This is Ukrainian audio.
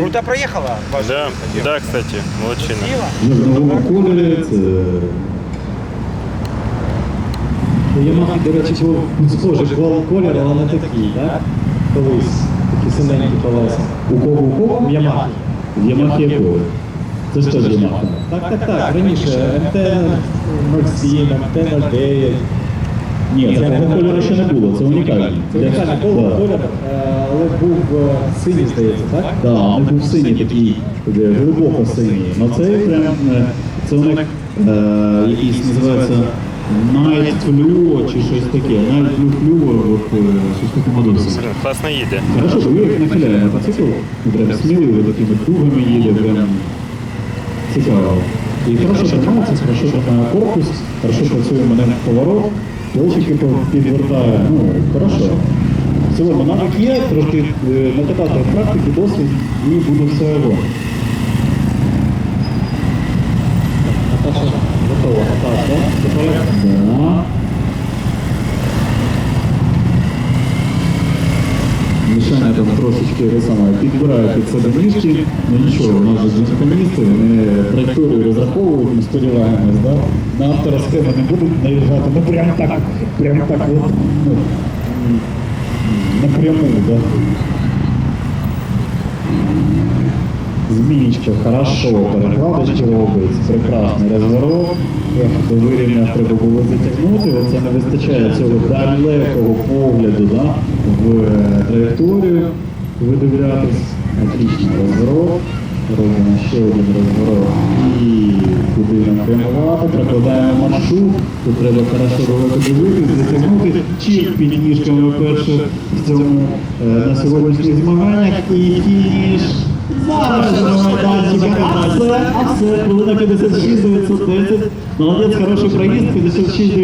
Круто проехала ваша. Да, да, кстати, молодчина. Ямахи, до речі, був схожий кол- колір, але не такий, так? Колись. Такі синенькі колеса. У кого у кого? В Ямахі. В Ямахі якого? Це ж теж Ямаха. Так, так, так. Раніше МТ 07, МТ 09. Ні, такого кольору ще не було, це унікальний. Це унікальний Да. колір, колір, е, але був е, синій, здається, так? Так, не був синій такий, де глибоко синій. Ну це прям е, це у них е, якийсь називається Night Fluo чи щось таке. Night Blue Fluo, от, е, щось таке. Блин, їде. Хорошо, що Юрик нахиляє мотоцикл, ну, прям сміливо такими кругами їде, прям цікаво. І хорошо тримається, хорошо тримає корпус, хорошо працює мене поворот, плечики підвертає, ну, хорошо. В цілому навик є, трошки е, накатати в практиці, досвід і буде все його. Наташа готова. Так, так? Тепер Да. Мішання там трошечки саме підбирають під себе ніжки, ну нічого, у нас же комуністи, вони траєкторію розраховують, ми сподіваємось, да? на автора схеми не будуть наїжджати, ну прям так, прям так, от, ну, напряму, да? Змінічка хорошо, перекладочки робить, прекрасний розворот. До вирівня треба було затягнути, оце не вистачає цього далекого погляду да, в е, траєкторію видивлятись. Отличний розворот. Робимо ще один розворот. І куди нам прямувати, прокладаємо маршрут. Тут треба хорошо далеко дивитись, затягнути чіп під ніжками перше в цьому е, на сьогоднішніх змаганнях і фініш. Зараз на майданчика. А це, а це, хвилина 56 910. Молодець, хороший проїзд, 56